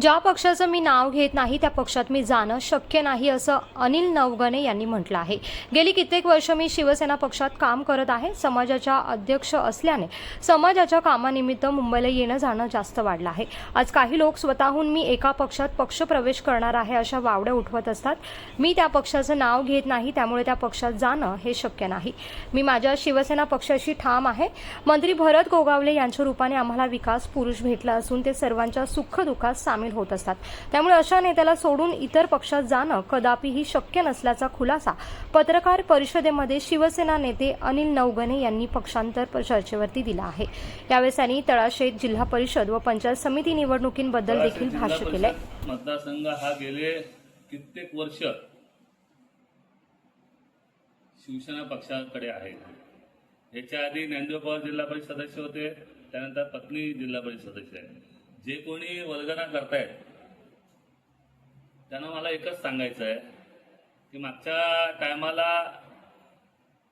ज्या पक्षाचं मी नाव घेत नाही त्या पक्षात मी जाणं शक्य नाही असं अनिल नवगणे यांनी म्हटलं आहे. गेली कित्येक वर्ष मी शिवसेना पक्षात काम करत आहे. समाजाच्या अध्यक्ष असल्याने समाजाच्या कामानिमित्त मुंबईला येणं जाणं जास्त वाढलं आहे. आज काही लोक स्वतःहून मी एका पक्षात पक्षप्रवेश करणार आहे अशा वावड्या उठवत असतात. मी त्या पक्षाचं नाव घेत नाही त्यामुळे त्या पक्षात जाणं हे शक्य नाही. मी माझ्या शिवसेना पक्षाशी ठाम आहे. मंत्री भरत गोगावले यांच्या रूपाने आम्हाला विकास पुरुष भेटला असून ते सर्वांच्या सुखदुःखात सामील होत असतात. त्यामुळे अशा नेत्याला सोडून इतर पक्षात जाणं कदापिही शक्य नसल्याचा खुलासा पत्रकार परिषदेमध्ये शिवसेना नेते अनिल नवगणे यांनी पक्षांतर चर्चेवरती दिला आहे. यावेळेस त्यांनी तळाशेत जिल्हा परिषद व पंचायत समिती निवडणुकींबद्दल देखील भाष्य केलंय. मतदारसंघ हा गेले कित्येक वर्ष शिवसेना पक्षाकडे आहे. याच्या आधी ज्ञानदेव पवार जिल्हा परिषद सदस्य होते त्यानंतर पत्नी जिल्हा परिषद सदस्य आहे. जे कोणी वर्गना करतायत त्यांना मला एकच सांगायचं आहे की मागच्या टायमाला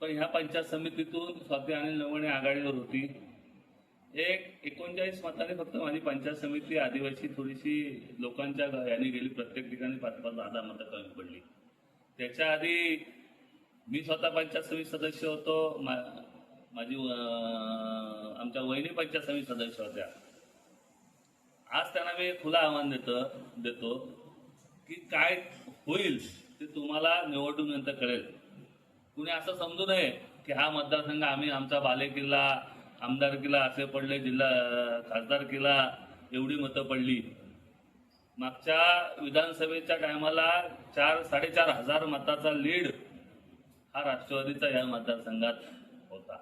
पण ह्या पंचायत समितीतून स्वाती अनिल नवणे आघाडीवर होती. एक एकोणचाळीस मताने फक्त माझी पंचायत समिती आदिवासी थोडीशी लोकांच्या याने गेली प्रत्येक ठिकाणी पाच पाच दहा दहा मतं कमी पडली. त्याच्या आधी मी स्वतः पंचायत समिती सदस्य होतो मा- माझी आमच्या वहिनी पंचायत समिती सदस्य होत्या. आज त्यांना मी खुला आव्हान देतो देतो की काय होईल ते तुम्हाला निवडणुकीनंतर कळेल. कुणी असं समजू नये की हा मतदारसंघ आम्ही आमचा बालेकिल्ला किल्ला असे पडले जिल्हा खासदार किल्ला एवढी मतं पडली. मागच्या विधानसभेच्या टायमाला चार साडेचार हजार मताचा लीड हा राष्ट्रवादीचा या मतदारसंघात होता.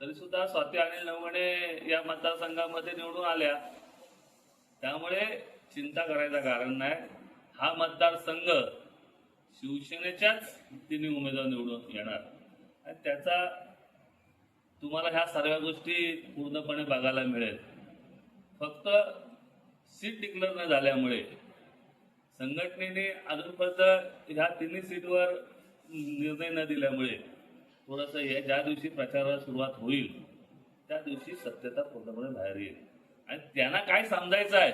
तरी सुद्धा स्वाती अनिल नवगणे या मतदारसंघामध्ये निवडून आल्या. त्यामुळे चिंता करायचं कारण नाही. हा मतदारसंघ शिवसेनेच्याच तिन्ही उमेदवार निवडून येणार. आणि त्याचा तुम्हाला ह्या सर्व गोष्टी पूर्णपणे बघायला मिळेल. फक्त सीट डिक्लेअर न झाल्यामुळे संघटनेने अजूनपर्यंत ह्या तिन्ही सीटवर निर्णय न दिल्यामुळे थोडंसं हे ज्या दिवशी प्रचाराला सुरुवात होईल त्या दिवशी सत्यता पूर्णपणे बाहेर येईल. आणि त्यांना काय समजायचं आहे?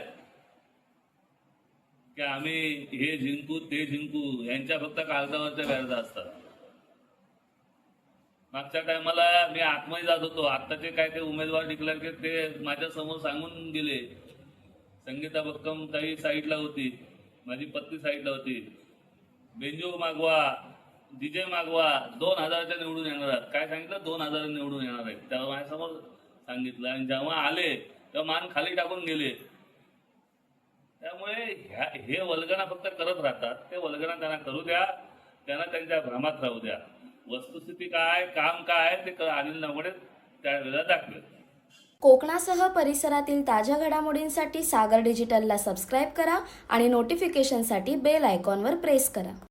की आम्ही हे जिंकू ते जिंकू यांच्या फक्त कागदावरच्या गरजा असतात. मागच्या टायमाला मी आतमध्ये जात होतो. आत्ताचे काय ते उमेदवार डिक्लेअर केले ते माझ्यासमोर सांगून गेले. संगीता भक्कम ताई साईडला होती माझी पत्नी साईडला होती. बेंजो मागवा डीजे मागवा दोन हजाराच्या निवडून येणार आहेत. काय सांगितलं? दोन हजार निवडून येणार आहेत. तेव्हा माझ्यासमोर सांगितलं. आणि जेव्हा आले तेव्हा मान खाली टाकून गेले त्यामुळे ह्या हे वल्गना फक्त करत राहतात. ते वल्गना त्यांना करू द्या. त्यांना त्यांच्या भ्रमात राहू द्या. वस्तुस्थिती काय काम काय ते अनिल नवगडे त्यावेळेला दाखवेल. कोकणासह परिसरातील ताज्या घडामोडींसाठी सागर डिजिटलला सबस्क्राईब करा आणि नोटिफिकेशनसाठी बेल आयकॉनवर प्रेस करा.